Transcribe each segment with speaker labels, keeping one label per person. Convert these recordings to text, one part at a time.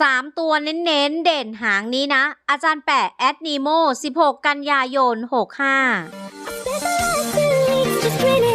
Speaker 1: 3ตัวเน้นๆเด่นหางนี้นะ อาจารย์แปะแอดนีโม16 กันยายน 65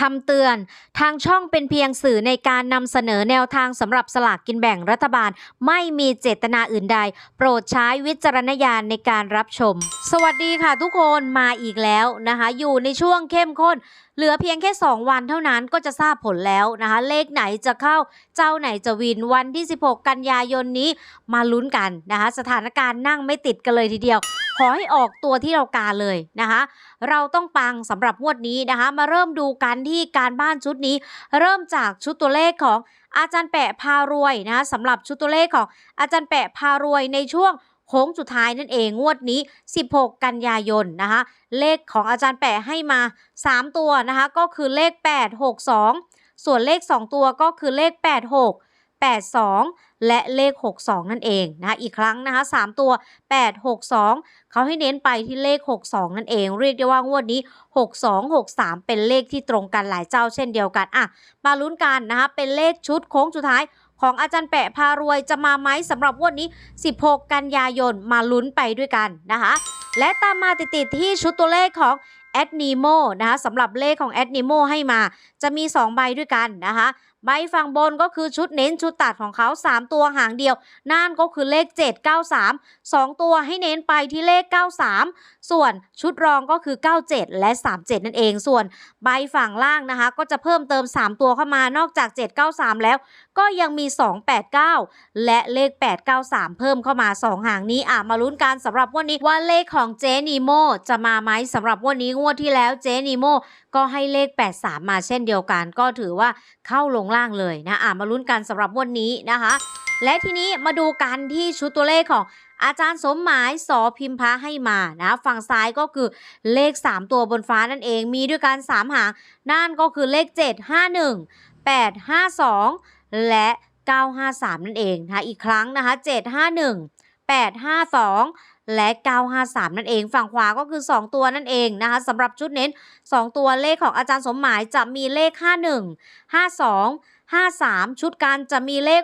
Speaker 1: คำเตือน ทางช่องเป็นเพียงสื่อในการนำเสนอแนวทางสำหรับสลากกินแบ่งรัฐบาล ไม่มีเจตนาอื่นใด โปรดใช้วิจารณญาณในการรับชม สวัสดีค่ะทุกคนมาอีกแล้วนะคะ อยู่ในช่วงเข้มข้น เหลือเพียงแค่ 2 วันเท่านั้นก็จะทราบผลแล้วนะคะ เลขไหนจะเข้าเจ้าไหนจะวินวันที่ 16 กันยายนนี้มาลุ้นกันนะคะ สถานการณ์นั่งไม่ติดกันเลยทีเดียว ขอให้ออกตัวที่เราการเลยนะคะ เราต้องปังสำหรับงวดนี้นะคะ มาเริ่มดูกันที่การบ้านชุดนี้ เริ่มจากชุดตัวเลขของอาจารย์แปะพารวยนะคะสำหรับชุดตัวเลขของอาจารย์แปะพารวยในช่วงโค้งสุดท้ายนั่นเองงวดนี้ 16 กันยายนนะคะ เลขของอาจารย์แปะให้มา 3 ตัวนะคะ ก็คือเลข 8 6 2 ส่วนเลข 2 ตัวก็คือเลข 8 6 8 2 และเลข 62 นั่นเองนะคะอีกครั้งนะคะ3ตัว 8 6 2 เขาให้เน้นไปที่เลข 62 นั่นเอง เรียกได้ว่างวดนี้ 62 63 เป็นเลขที่ตรงกันหลายเจ้าเช่นเดียวกันอะมาลุ้นกันนะคะเป็นเลขชุดโค้งสุดท้ายของอาจารย์แปะพารวยจะมาไหมสำหรับงวดนี้ 16 กันยายนมาลุ้นไปด้วยกันนะคะ และตามมาติดๆที่ชุดตัวเลขของแอดนีโมนะคะสำหรับเลขของแอดนีโมให้มา จะมี 2 ใบด้วยกันนะคะ ใบฝั่งบนก็คือชุดเน้นชุดตัดของเขา 3 ตัวหางเดียว น่านก็คือเลข 793 2 ตัวให้เน้นไปที่เลข 93 ส่วนชุดรองก็คือ 97 และ 37 นั่นเอง ส่วนใบฝั่งล่างนะคะ ก็จะเพิ่มเติม 3 ตัวเข้ามานอกจาก 793 แล้ว ก็ยังมี 289 และเลข 893 เพิ่มเข้ามา 2 หางนี้อะมาลุ้นกันสำหรับวันนี้ว่าเลขของเจนีโมจะมาไหมสำหรับวันนี้งวดที่แล้วเจนีโมก็ให้เลข 83 มาเช่นเดียวกัน ก็ถือว่าเข้าลงล่างเลยนะอะมาลุ้นกันสำหรับวันนี้นะคะ และทีนี้มาดูกันที่ชุดตัวเลขของอาจารย์สมหมายสอพิมพะให้มานะฝั่งซ้ายก็คือเลข 3 ตัวบนฟ้านั่นเองมีด้วยกัน3หางนั่นก็คือเลข 751 852 และ 953 นั่นเองนะคะอีกครั้งนะคะ 751 852 และ 953 นั่นเอง ฝั่งขวาก็คือ 2 ตัวนั่นเองนะคะสำหรับชุดเน้น 2 ตัวเลขของอาจารย์สมหมายจะมีเลข 51 52 53 ชุดการจะมีเลข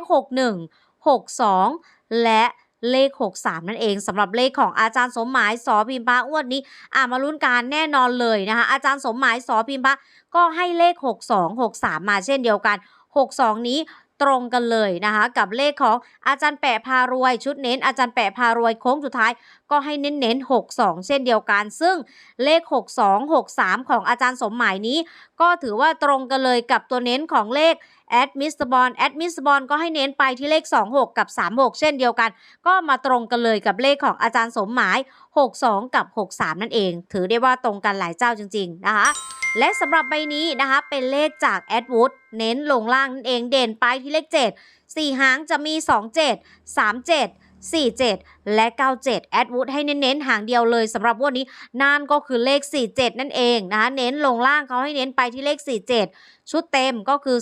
Speaker 1: 61 62 และเลข 63 นั่นเองสำหรับเลขของอาจารย์สมหมายสอพิมพะอ้วนนี้อ่ามาลุ้นการแน่นอนเลยนะคะ อาจารย์สมหมายสอพิมพะก็ให้เลข 62 63 มาเช่นเดียวกัน 62 นี้ตรงกันเลยนะคะกับเลขของอาจารย์แปะพารวยชุดเน้น อาจารย์แปะพารวยโค้งสุดท้ายก็ให้เน้นเน้น62 เช่นเดียวกัน ซึ่งเลข 62 63 ของอาจารย์สมหมายนี้ ก็ถือว่าตรงกันเลยกับตัวเน้นของเลข แอดมิสบอลแอดมิสบอลก็ให้เน้นไปที่เลข 26 กับ 36 เช่นเดียวกัน ก็มาตรงกันเลยกับเลขของอาจารย์สมหมาย 62 กับ 63 นั่นเอง ถือได้ว่าตรงกันหลายเจ้าจริง ๆ นะคะและสำหรับใบนี้นะคะ เป็นเลขจากแอดวูดเน้นลงล่างนั่นเองเด่นไปที่เลข 7 4 หางจะมี 27 37 47 และ 97 แอดวูดให้เน้นๆ หางเดียวเลยสำหรับงวันนี้นั่นก็คือเลข 47 นั่นเองนะคะเน้นลงล่างเขาให้เน้นไปที่เลข 47 ชุดเต็มก็คือ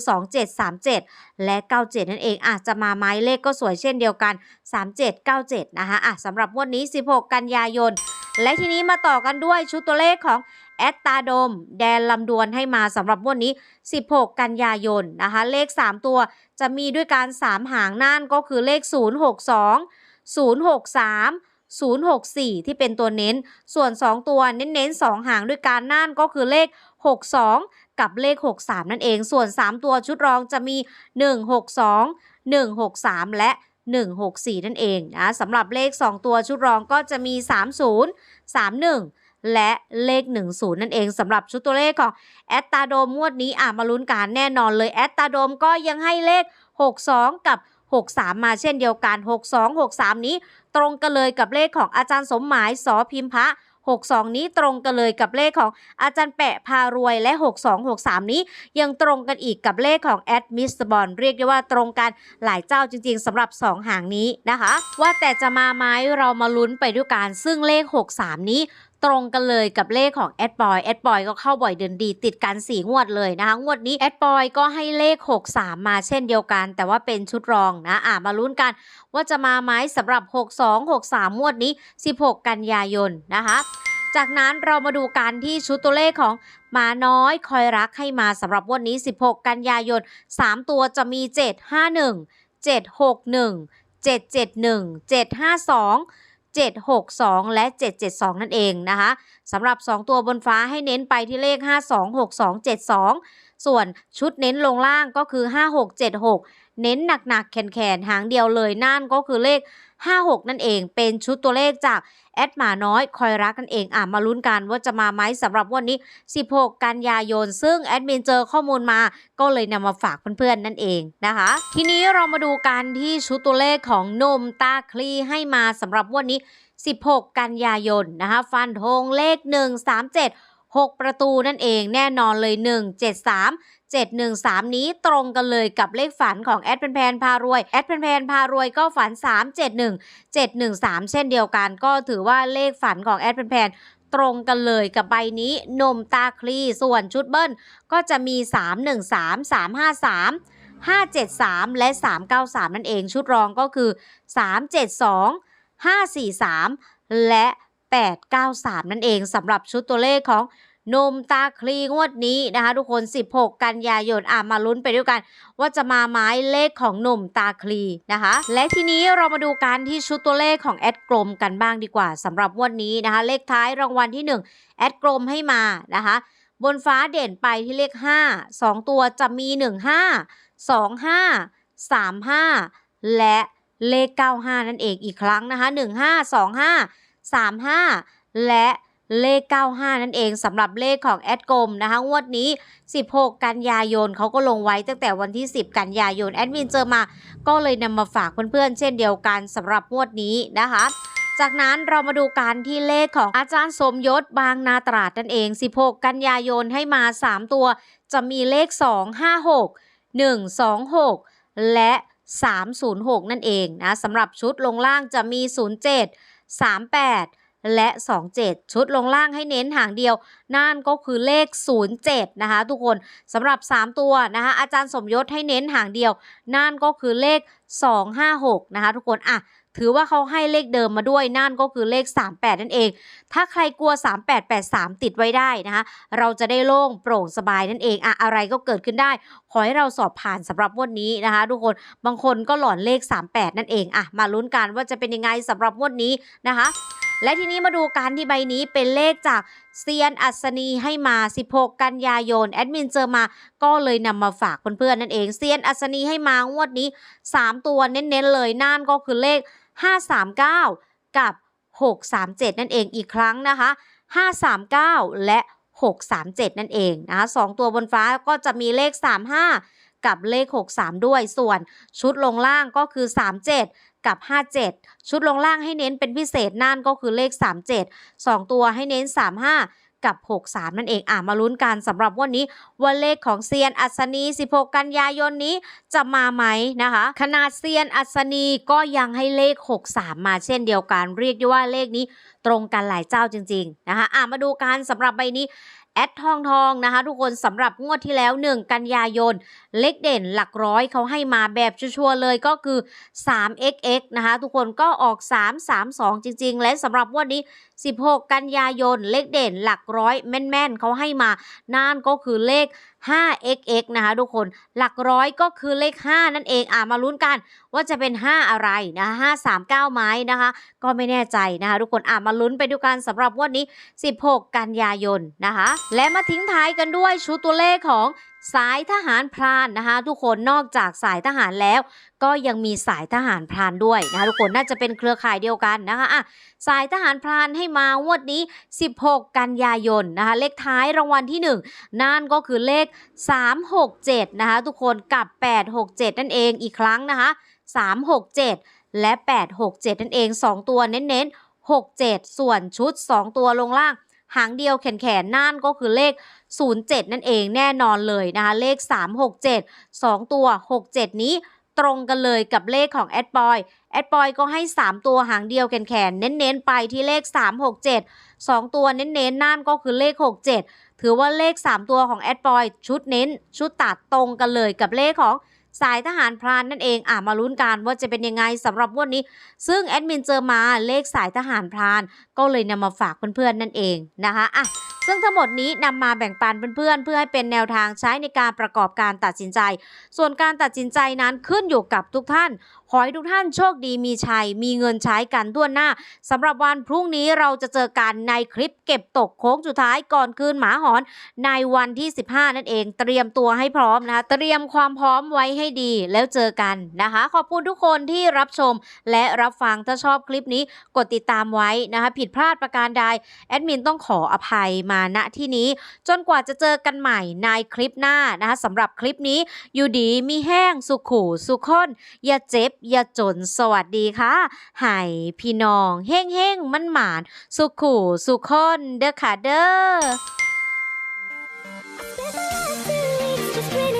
Speaker 1: 2737 และ 97 นั่นเองอะจะมาไม้เลขก็สวยเช่นเดียวกัน 3797 นะคะอะสำหรับงวันนี้ 16 กันยายน และทีนี้มาต่อกันด้วยชุดตัวเลขของแอดตาโดม แดนลำดวนให้มาสำหรับวันนี้ 16 กันยายนนะคะ เลข 3 ตัวจะมีด้วยการ 3 หางนั่นก็คือเลข 062 063 064 ที่เป็นตัวเน้น ส่วน 2 ตัวเน้นๆ 2 หางด้วยการนั่นก็คือเลข 62 กับเลข 63 นั่นเอง ส่วน 3 ตัวชุดรองจะมี 162 163 และ 164 นั่นเองนะสำหรับเลข 2 ตัวชุดรองก็จะมี 30 31 และเลข 10 นั่นเองสำหรับชุดตัวเลขของแอตตาโดมงวดนี้อะมาลุ้นการแน่นอนเลยแอตตาโดมก็ยังให้เลข 62 กับ 63 มาเช่นเดียวกัน 62 63 นี้ ตรงกันเลยกับเลขของอาจารย์สมหมายสอพิมพะ62 นี้ตรงกันเลยกับเลขของอาจารย์แปะพารวยและ 62 63 นี้ยังตรงกันอีกกับเลขของแอดมิสบอลเรียกได้ว่าตรงกันหลายเจ้าจริง ๆสำหรับ 2 หางนี้นะคะ ว่าแต่จะมาไหมเรามาลุ้นไปด้วยกันซึ่งเลข 63 นี้ ตรงกันเลยกับเลขของแอดบอยแอดบอยก็เข้าบ่อยเดินดีติดกัน4งวดเลยนะคะ งวดนี้แอดบอยก็ให้เลข 63 มาเช่นเดียวกัน แต่ว่าเป็นชุดรองนะอะมาลุ้นกันว่าจะมาไหมสำหรับ 62 63 งวดนี้ 16 กันยายนนะคะจากนั้นเรามาดูการที่ชุดตัวเลขของหมาน้อยคอยรักให้มาสำหรับวันนี้ 16 กันยายน 3 ตัวจะมี 751 761 771 752 762 และ 772 นั่นเองนะคะสำหรับ 2 ตัวบนฟ้าให้เน้นไปที่เลข 526272 ส่วนชุดเน้นลงล่างก็คือ 5676 เน้นหนักๆแขนๆหางเดียวเลยนั่นก็คือเลข 56 นั่นเองเป็นชุดตัวเลขจากแอดหมาน้อยคอยรักนั่นเองอะมาลุ้นกันว่าจะมาไหมสำหรับวันนี้ 16 กันยายน ซึ่งแอดมินเจอข้อมูลมาก็เลยนำมาฝากเพื่อนๆนั่นเองนะคะ ทีนี้เรามาดูกันที่ชุดตัวเลขของนมตาคลีให้มาสำหรับวันนี้ 16 กันยายนนะคะฟันธงเลข 137 6 ประตูนั่นเองแน่นอนเลย 173 713 นี้ตรงกันเลยกับเลขฝันของแอดแพนๆพนพารวยแอดแพนๆพนพารวยก็ฝัน 371 713 เช่นเดียวกัน ก็ถือว่าเลขฝันของแอดแพนตรงกันเลยกับใบนี้นมตาคลีส่วนชุดเบิ้ลก็จะมี 313 353 573 และ 393 นั่นเองชุดรองก็คือ 372 543 และ 893 นั่นเองสำหรับชุดตัวเลขของนมตาคลีงวดนี้นะคะทุกคน 16 กันยายนอะมาลุ้นไปด้วยกัน ว่าจะมาไม้เลขของหนุ่มตาคลีนะคะ และทีนี้เรามาดูการที่ชุดตัวเลขของแอดกลมกันบ้างดีกว่าสำหรับงวันนี้นะคะ เลขท้ายรางวัลที่ 1 แอดกลมให้มานะคะ บนฟ้าเด่นไปที่เลข 5 2 ตัวจะมี 1 5 2 5 3 5 และเลข 95 นั่นเองอีกครั้งนะคะ 1 5 2 5 3 5 และเลข 95 นั่นเองสำหรับเลขของแอดกลมนะคะ งวดนี้ 16 กันยายนเขาก็ลงไว้ตั้งแต่วันที่ 10 กันยายน แอดมินเจอมา ก็เลยนำมาฝากเพื่อนๆ เช่นเดียวกันสำหรับงวดนี้นะคะ จากนั้นเรามาดูการที่เลขของอาจารย์สมยศบางนาตราดนั่นเอง 16 กันยายนให้มา 3 ตัว จะมีเลข 2 5 6 1 2 6 และ 306 นั่นเองนะสำหรับชุดลงล่างจะมี 07 38 และ 27 ชุดลงล่างให้เน้นหางเดียว นั่นก็คือเลข 07 นะคะ ทุกคนสำหรับ 3 ตัวนะคะอาจารย์สมยศให้เน้นหางเดียว นั่นก็คือเลข 256 นะคะ ทุกคนอะ ถือว่าเขาให้เลขเดิมมาด้วยนั่นก็คือเลข 38 นั่นเอง ถ้าใครกลัว 3883 ติดไว้ได้นะคะเราจะได้โล่งโปร่งสบายนั่นเองอะอะไรก็เกิดขึ้นได้ ขอให้เราสอบผ่านสำหรับงวันนี้นะคะทุกคนบางคนก็หลอนเลข 38 นั่นเองอะมาลุ้นกันว่าจะเป็นยังไงสำหรับงวันนี้นะคะ และทีนี้มาดูการที่ใบนี้เป็นเลขจากเซียนอัศนีให้มา 16 กันยายน แอดมินเจอมาก็เลยนำมาฝากเพื่อนๆนั่นเองเซียนอัศนีให้มางวดนี้ 3 ตัวเน้นๆเลยนั่นก็คือเลข 539 กับ 637 นั่นเองอีกครั้งนะคะ 539 และ 637 นั่นเองนะคะสองตัวบนฟ้าก็จะมีเลข 35 กับเลข 63 ด้วย ส่วนชุดลงล่างก็คือ 37 กับ 57 ชุดลงล่างให้เน้นเป็นพิเศษนั่นก็คือเลข 37 2 ตัวให้เน้น 35 กับ 63 นั่นเองอะมาลุ้นกันสำหรับวันนี้ว่าเลขของเซียนอัศนี 16 กันยายนนี้จะมาไหมนะคะ ขนาดเซียนอัศนีก็ยังให้เลข 63 มาเช่นเดียวกัน เรียกได้ว่าเลขนี้ตรงกันหลายเจ้าจริง ๆ นะคะอะมาดูกันสำหรับใบนี้ แอดทองทองนะคะทุกคนสำหรับงวดที่แล้ว 1 กันยายน เลขเด่นหลักร้อยเขาให้มาแบบชัวร์เลยก็คือ 3xx นะคะทุกคนก็ออก 332 จริง ๆ และสำหรับงวันนี้ 16 กันยายน เลขเด่นหลักร้อยแม่น ๆเขาให้มานานก็คือเลข 5xx นะคะทุกคนหลักร้อยก็คือเลข 5 นั่นเองอะมาลุ้นกันว่าจะเป็น 5 อะไรนะคะ539 ไม้นะคะ ก็ไม่แน่ใจนะคะทุกคนอะมาลุ้นไปดูกันสำหรับวันนี้ 16 กันยายนนะคะ และมาทิ้งท้ายกันด้วยชุดตัวเลขของ สายทหารพรานนะคะ ทุกคนนอกจากสายทหารแล้ว ก็ยังมีสายทหารพรานด้วยนะคะทุกคนน่าจะเป็นเครือข่ายเดียวกันนะคะอะสายทหารพรานให้มางวดนี้ 16 กันยายนนะคะ เลขท้ายรางวัลที่ 1 นั่นก็คือเลข 367 นะคะ ทุกคนกับ 867 นั่นเองอีกครั้งนะคะ 367 และ 867 นั่นเอง 2 ตัวเน้นๆ67 ส่วนชุด 2 ตัวลงล่าง หางเดียวแขนแขนๆนั่นก็คือเลข 07 นั่นเองแน่นอนเลยนะคะเลข 367 2 ตัว 67 นี้ตรงกันเลยกับเลขของแอดบอยแอดบอยก็ให้ 3 ตัวหางเดียวแขนแขนๆเน้นๆไปที่เลข 367 2 ตัวเน้นๆนั่นก็คือเลข 67 ถือว่าเลข 3 ตัวของแอดบอยชุดเน้นชุดตัดตรงกันเลยกับเลขของ สายทหารพรานนั่นเองอะมาลุ้นกันว่าจะเป็นยังไงสำหรับวันี้ ซึ่งแอดมินเจอมาเลขสายทหารพราน ก็เลยนำมาฝากเพื่อนๆนั่นเองนะคะอะซึ่งทั้งหมดนี้นำมาแบ่งปันเพื่อนๆ เพื่อให้เป็นแนวทางใช้ในการประกอบการตัดสินใจ ส่วนการตัดสินใจนั้นขึ้นอยู่กับทุกท่าน ขอให้ทุกท่านโชคดีมีชัย มีเงินใช้กันทั่วหน้าสำหรับวันพรุ่งนี้เราจะเจอกันในคลิปเก็บตกโค้งสุดท้ายก่อนคืนหมาหอนในวันที่ 15 นั่นเอง เตรียมตัวให้พร้อมนะคะเตรียมความพร้อมไว้ให้ดีแล้วเจอกันนะคะ ขอบคุณทุกคนที่รับชมและรับฟังถ้าชอบคลิปนี้กดติดตามไว้นะคะผิดพลาดประการใดแอดมินต้องขออภัยมาณที่นี้ จนกว่าจะเจอกันใหม่ในคลิปหน้านะคะสำหรับคลิปนี้อยู่ดีมีแห้งสุขูสุขคนอย่าเจ็บอย่าจนสวัสดีค่ะให้พี่น้องเฮ้งเฮ้งมันหมาน สุขูสุขนเด้อค่ะเด้อ
Speaker 2: just grinning.